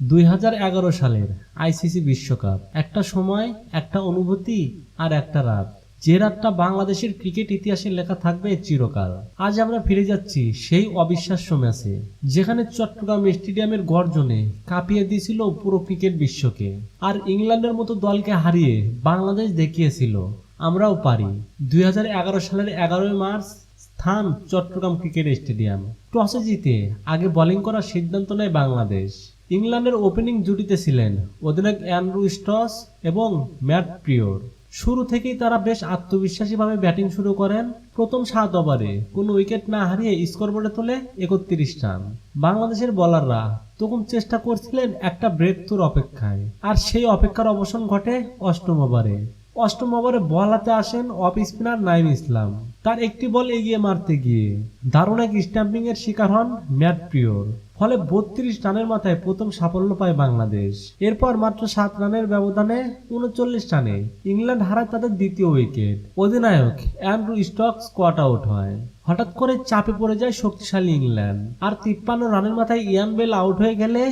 দুই হাজার এগারো সালের আইসিসি বিশ্বকাপ। একটা সময়, একটা অনুভূতি আর একটা রাত। যে রাতটা বাংলাদেশের ক্রিকেট ইতিহাসে লেখা থাকবে চিরকাল। আজ আমরা ফিরে যাচ্ছি সেই অবিশ্বাস্য ম্যাচে, যেখানে চট্টগ্রাম স্টেডিয়ামের গর্জনে কাঁপিয়ে দিয়েছিল পুরো ক্রিকেট বিশ্বকে। আর ইংল্যান্ডের মতো দলকে হারিয়ে বাংলাদেশ দেখিয়েছিল, আমরাও পারি। দুই হাজার এগারো সালের এগারোই মার্চ, স্থান চট্টগ্রাম ক্রিকেট স্টেডিয়াম। টসে জিতে আগে বোলিং করার সিদ্ধান্ত নেয় বাংলাদেশ। ইংল্যান্ডের ওপেনিং জুটিতে ছিলেন অধিনায়ক অ্যান্ড্রু স্টস এবং ম্যাট প্রিয়র। শুরু থেকেই তারা বেশ আত্মবিশ্বাসীভাবে ব্যাটিং শুরু করেন। প্রথম সাত ওভারে কোনো উইকেট না হারিয়ে স্কোরবোর্ডে তোলে একত্রিশ রান। বাংলাদেশের বলাররা তখন চেষ্টা করছিলেন একটা ব্রেক অপেক্ষায়। আর সেই অপেক্ষার অবসান ঘটে অষ্টম ওভারে। অষ্টম ওভারে বল হাতে আসেন অফ স্পিনার নাইম ইসলাম। তার একটি বল এগিয়ে মারতে গিয়ে দারুণ এক স্ট্যাম্পিং এর শিকার হন ম্যাট প্রিয়র। ফলে বত্রিশ রানের মাথায় প্রথম সাফল্য পায় বাংলাদেশ। এরপর মাত্র সাত রানের ব্যবধানে উনচল্লিশ রানে ইংল্যান্ড হারায় তাদের দ্বিতীয় উইকেট। অধিনায়ক অ্যান্ড্রু স্টক স্কোয়াট আউট হয়। হঠাৎ করে চাপে পড়ে যায় শক্তিশালী ইংল্যান্ড। আর তিপ্পান্ন রানের মাথায় ইয়ান বেল আউট হয়ে গেলে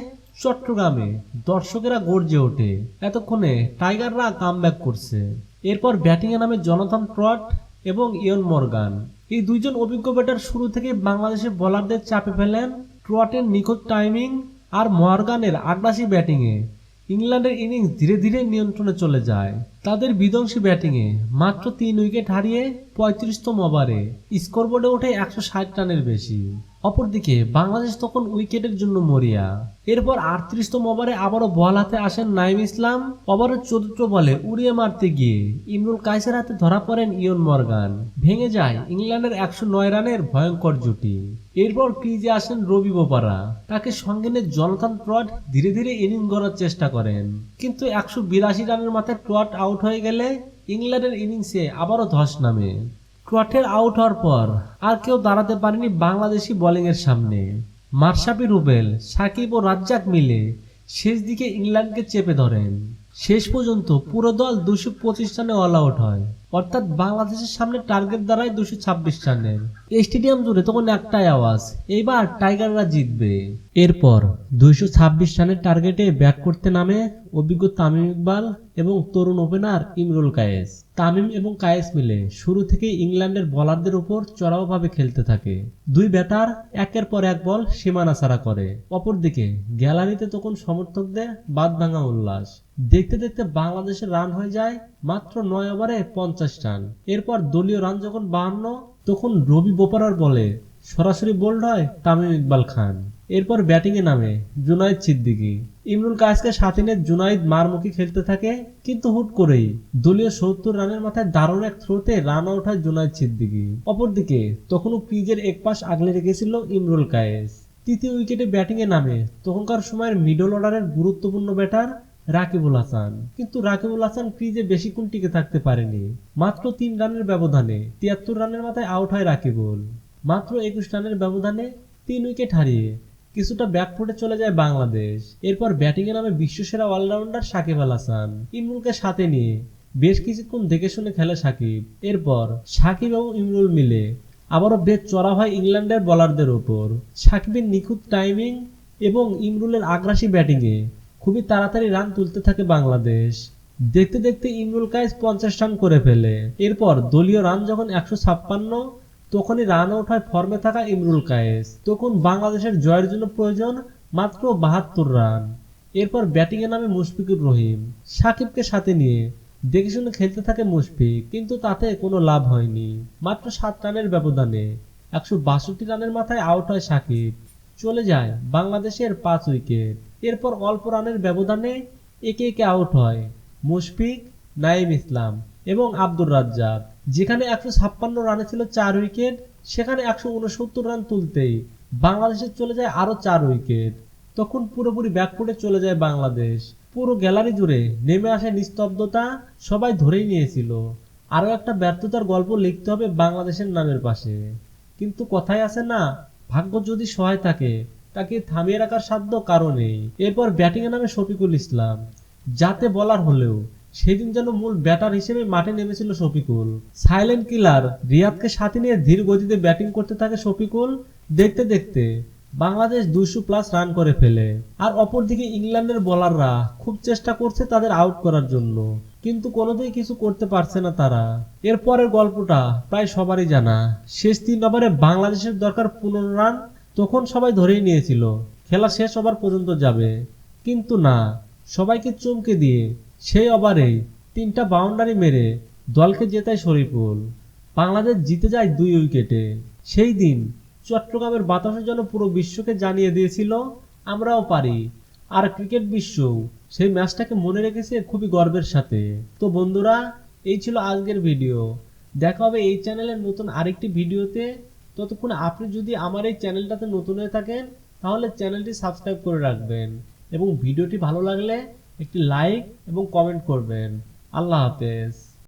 চট্টগ্রামে দর্শকেরা গর্জে ওঠে। এতক্ষণে টাইগাররা কামব্যাক করছে। এরপর ব্যাটিংয়ে নামে জনথন ট্রট এবং ইয়ন মর্গান। এই দুইজন অভিজ্ঞ ব্যাটার শুরু থেকে বাংলাদেশের বোলারদের চাপে ফেলেন ট্রটের নিখুঁত টাইমিং আর মর্গানের আগ্রাসী ব্যাটিংয়ে ইংল্যান্ডের ইনিংস ধীরে ধীরে নিয়ন্ত্রণে চলে যায়। তাদের বিধ্বংসী ব্যাটিংয়ে মাত্র তিন উইকেট হারিয়ে পঁয়ত্রিশতম ওভারে স্কোরবোর্ডে ওঠে একশো ষাট রানের বেশি। অপরদিকে, বাংলাদেশ তখন উইকেটের জন্য মরিয়া। এরপর আটত্রিশতম ওভারে আবারও বল হাতে আসেন নাইম ইসলাম। ওভারের চতুর্থ বলে উড়িয়ে মারতে গিয়ে ইমরুল কাইসের হাতে ধরা পড়েন ইয়ন মর্গান। ভেঙে যায় ইংল্যান্ডের একশো নয় রানের ভয়ঙ্কর জুটি। এরপর ক্রিজে আসেন রবি বোপারা। তাকে সঙ্গে নিয়ে জনথান ট্রট ধীরে ধীরে ইনিংস গড়ার চেষ্টা করেন। কিন্তু একশো বিরাশি রানের মাথায় ট্রট আউট হয়ে গেলে ইংল্যান্ডের ইনিংসে আবারও ধস নামে। ট্রটের আউট হওয়ার পর আর কেউ দাঁড়াতে পারেনি বাংলাদেশি বোলিংয়ের সামনে। মার্শাপি রুবেল, সাকিব ও রাজ্জাক মিলে শেষ দিকে ইংল্যান্ডকে চেপে ধরেন। শেষ পর্যন্ত পুরো দল দুশো পঁচিশ রানে অল আউট হয়। অর্থাৎ বাংলাদেশের সামনে টার্গেট দাঁড়ায় দুশো ছাব্বিশ রানের। স্টেডিয়াম জুড়ে তখন একটাই আওয়াজ এইবার টাইগাররা জিতবে। এরপর দুইশো ছাব্বিশ রানের টার্গেটে ব্যাট করতে নামে অভিজ্ঞ তামিম ইকবাল এবং তরুণ ওপেনার ইমরুল কায়েস। তামিম এবং কায়েস মিলে শুরু থেকেই ইংল্যান্ডের বলারদের উপর চড়াওভাবে খেলতে থাকে। দুই ব্যাটার একের পর এক বল সীমানা ছাড়া করে। অপরদিকে গ্যালারিতে তখন সমর্থকদের বাদ ভাঙা উল্লাস। দেখতে দেখতে বাংলাদেশের রান হয়ে যায় মাত্র নয় ওভারে পঞ্চাশ রান। এরপর দলীয় রান যখন বাহান্ন তখন রবি বোপারার বলে, সরাসরি বোল্ড হয় তামিম ইকবাল খান। এরপর ব্যাটিংয়ে নামে জুনাইদ সিদ্দিকী। ইমরুল কায়েসকে সাথে নিয়ে জুনাইদ মারমুখী খেলতে থাকে, কিন্তু হুট করেই দলীয় সত্তর রানের মাথায় দারুণ এক থ্রোতে রান হয় জুনাইদ সিদ্দিকী। অপরদিকে, তখনও ক্রিজের এক পাশ আগলে রেখেছিল ইমরুল কায়েস। তৃতীয় উইকেটে ব্যাটিংয়ে নামে তখনকার সময়ের মিডল অর্ডারের গুরুত্বপূর্ণ ব্যাটার রাকিবুল হাসান। কিন্তু রাকিবুল হাসান ক্রিজে বেশিক্ষণ টিকে থাকতে পারেনি। মাত্র তিন রানের ব্যবধানে তিয়াত্তর রানের মাথায় আউট হয় রাকিবুল। মাত্র একুশ রানের ব্যবধানে তিন উইকেট হারিয়ে কিছুটা ব্যাকফুটে চলে যায় বাংলাদেশ। এরপর ব্যাটিংয়ে নামে বিশ্বসেরা অলরাউন্ডার সাকিব আল হাসান। ইমরুলকে সাথে নিয়ে বেশ কিছুক্ষণ দেখে শুনে খেলে সাকিব। এরপর সাকিব এবং ইমরুল মিলে আবারও বেশ চড়া হয় ইংল্যান্ডের বলারদের ওপর সাকিবের নিখুঁত টাইমিং এবং ইমরুলের আগ্রাসী ব্যাটিংয়ে খুবই তাড়াতাড়ি রান তুলতে থাকে বাংলাদেশ। দেখতে দেখতে ইমরুল কায়েস পঞ্চাশ রান করে ফেলে। এরপর দলীয় রান যখন একশো ছাপ্পান্ন, তখনই রান হয় ফর্মে থাকা ইমরুল কায়েস। তখন বাংলাদেশের জয়ের জন্য প্রয়োজন মাত্র বাহাত্তর রান। এরপর ব্যাটিংয়ে নামে মুশফিকুর রহিম। সাকিবকে সাথে নিয়ে দেখে শুনে খেলতে থাকে মুশফিক, কিন্তু তাতে কোনো লাভ হয়নি। মাত্র সাত রানের ব্যবধানে একশো বাষট্টি রানের মাথায় আউট হয় সাকিব। চলে যায় বাংলাদেশের পাঁচ উইকেট। এরপর অল্প রানের ব্যবধানে একে একে আউট হয়। মুশফিক নাইম ইসলাম এবং আব্দুর রাজ্জাক। যেখানে একশো ছাপ্পান্ন রানে ছিল চার উইকেট, সেখানে একশো উনসত্তর রান তুলতেই বাংলাদেশের চলে যায় আরও চার উইকেট। তখন পুরোপুরি ব্যাকফুটে চলে যায় বাংলাদেশ। পুরো গ্যালারি জুড়ে নেমে আসে নিস্তব্ধতা সবাই ধরেই নিয়েছিল। আরও একটা ব্যর্থতার গল্প লিখতে হবে বাংলাদেশের নামের পাশে। কিন্তু কথায় আছে না, ভাগ্য যদি সহায় থাকে তাকে থামিয়ে রাখার সাধ্য কারণেই এরপর ব্যাটিংয়ে নামে শফিকুল ইসলাম। যাতে বলার হলেও সেদিন যেন মূল ব্যাটার হিসেবে মাঠে নেমেছিল শফিকুল। সাইলেন্ট কিলার রিয়াদকে সাথে নিয়ে ধীর গতিতে ব্যাটিং করতে থাকে শফিকুল। দেখতে দেখতে বাংলাদেশ দুইশো প্লাস রান করে ফেলে। আর অপরদিকে ইংল্যান্ডের বোলাররা খুব চেষ্টা করছে তাদের আউট করার জন্য। কিন্তু কোনোদিন কিছু করতে পারছে না তারা। এরপরের গল্পটা প্রায় সবারই জানা। শেষ তিন ওভারে বাংলাদেশের দরকার পনেরো রান তখন সবাই ধরেই নিয়েছিল, খেলা শেষ ওভার পর্যন্ত যাবে। কিন্তু না, সবাইকে চমকে দিয়ে সেই ওভারেই তিনটা বাউন্ডারি মেরে দলকে জেতায় শরীফুল। বাংলাদেশ জিতে যায় দুই উইকেটে। সেই দিন চট্টগ্রামের বাতাসের জন্য পুরো বিশ্বকে জানিয়ে দিয়েছিল, আমরাও পারি। আর ক্রিকেট বিশ্ব সেই ম্যাচটাকে মনে রেখেছে খুবই গর্বের সাথে। তো বন্ধুরা, এই ছিল আজকের ভিডিও। দেখা হবে এই চ্যানেলের নতুন আরেকটি ভিডিওতে। ততক্ষণ আপনি যদি আমার এই চ্যানেলটাতে নতুন হয়ে থাকেন, তাহলে চ্যানেলটি সাবস্ক্রাইব করে রাখবেন এবং ভিডিওটি ভালো লাগলে একটি লাইক এবং কমেন্ট করবেন। আল্লাহ হাফেজ।